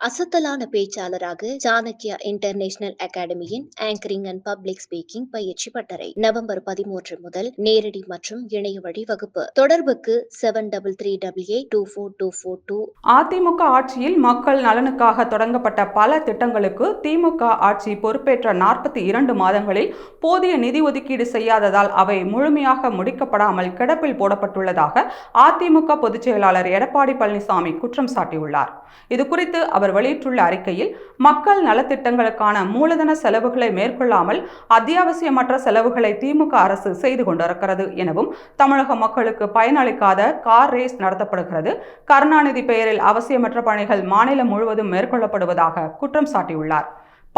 அசத்தலான பேச்சாளராக சாணக்கியா இன்டர்நேஷனல் அகாடமியின் ஆங்கரிங் அண்ட் பப்ளிக் ஸ்பீக்கிங் பயிற்சி பட்டறை நவம்பர் பதிமூன்று முதல் நேரடி மற்றும் இணைய வழி வகுப்பு தொடர்புக்கு seven double three double eight two four two four two AIADMK ஆட்சியில் மக்கள் நலனுக்காக தொடங்கப்பட்ட பல திட்டங்களுக்கு திமுக ஆட்சி பொறுப்பேற்ற நாற்பத்தி இரண்டு மாதங்களில் போதிய நிதி ஒதுக்கீடு செய்யாததால் அவை முழுமையாக முடிக்கப்படாமல் கிடப்பில் போடப்பட்டுள்ளதாக அதிமுக பொதுச் செயலாளர் எடப்பாடி பழனிசாமி குற்றம் சாட்டியுள்ளார். இது குறித்து அவர் வெளியிட்டுள்ள அறிக்கையில் மக்கள் நலத்திட்டங்களுக்கான மூலதன செலவுகளை மேற்கொள்ளாமல் அத்தியாவசியமற்ற செலவுகளை திமுக அரசு செய்து கொண்டிருக்கிறது எனவும் தமிழக மக்களுக்கு பயனளிக்காத கார் ரேஸ் நடத்தப்படுகிறது. கருணாநிதி பெயரில் அவசியமற்ற பணிகள் மாநிலம் முழுவதும் மேற்கொள்ளப்படுவதாக குற்றம் சாட்டியுள்ளார்.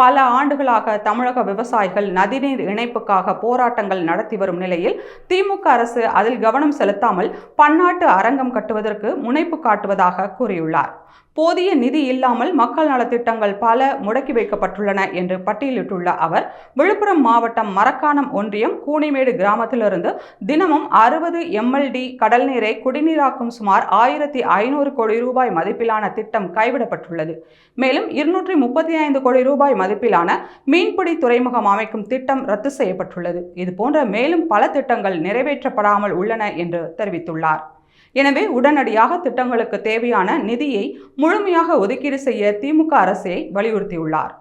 பல ஆண்டுகளாக தமிழக விவசாயிகள் நதிநீர் இணைப்புக்காக போராட்டங்கள் நடத்தி வரும் நிலையில் திமுக அரசு அதில் கவனம் செலுத்தாமல் பன்னாட்டு அரங்கம் கட்டுவதற்கு முனைப்பு காட்டுவதாக கூறியுள்ளார். போதிய நிதி இல்லாமல் மக்கள் நலத்திட்டங்கள் பல முடக்கி வைக்கப்பட்டுள்ளன என்று பட்டியலிட்டுள்ள அவர் விழுப்புரம் மாவட்டம் மரக்காணம் ஒன்றியம் கூனிமேடு கிராமத்திலிருந்து தினமும் அறுபது எம்எல்டி கடல் நீரை குடிநீராக்கும் சுமார் ஆயிரத்தி ஐநூறு கோடி ரூபாய் மதிப்பிலான திட்டம் கைவிடப்பட்டுள்ளது. மேலும் இருநூற்றி முப்பத்தி ஐந்து கோடி ரூபாய் மதிப்பிலான மீன்பிடி துறைமுகம் அமைக்கும் திட்டம் ரத்து செய்யப்பட்டுள்ளது. இது போன்ற மேலும் பல திட்டங்கள் நிறைவேற்றப்படாமல் உள்ளன என்று தெரிவித்துள்ளார். எனவே உடனடியாக திட்டங்களுக்கு தேவையான நிதியை முழுமையாக ஒதுக்கீடு செய்ய திமுக அரசை வலியுறுத்தியுள்ளார்.